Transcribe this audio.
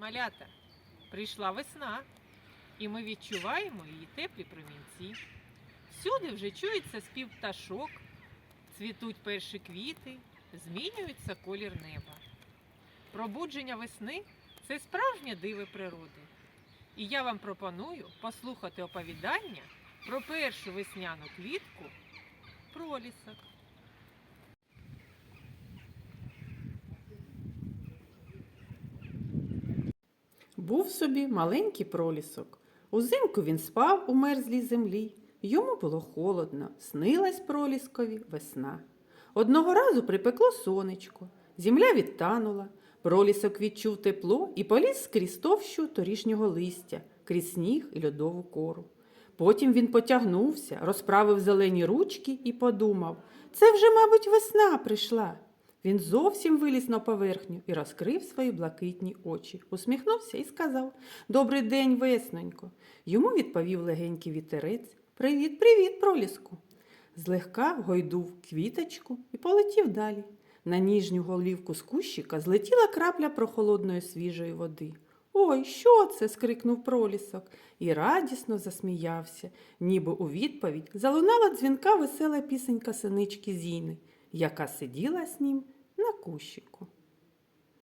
Малята, прийшла весна, і ми відчуваємо її теплі промінці. Всюди вже чується спів пташок, цвітуть перші квіти, змінюється колір неба. Пробудження весни це справжнє диво природи. І я вам пропоную послухати оповідання про першу весняну квітку пролісок. Був собі маленький пролісок. Узимку він спав у мерзлій землі. Йому було холодно, снилась проліскові весна. Одного разу припекло сонечко, земля відтанула, пролісок відчув тепло і поліз скрізь товщу торішнього листя, крізь сніг і льодову кору. Потім він потягнувся, розправив зелені ручки і подумав це вже, мабуть, весна прийшла. Він зовсім виліз на поверхню і розкрив свої блакитні очі, усміхнувся і сказав Добрий день, веснонько. Йому відповів легенький вітерець. Привіт, привіт, проліску. Злегка гойдув квіточку і полетів далі. На ніжню голівку з кущика злетіла крапля прохолодної свіжої води. Ой, що це? скрикнув пролісок і радісно засміявся, ніби у відповідь залунала дзвінка весела пісенька синички Зіни, яка сиділа з ним на кущику.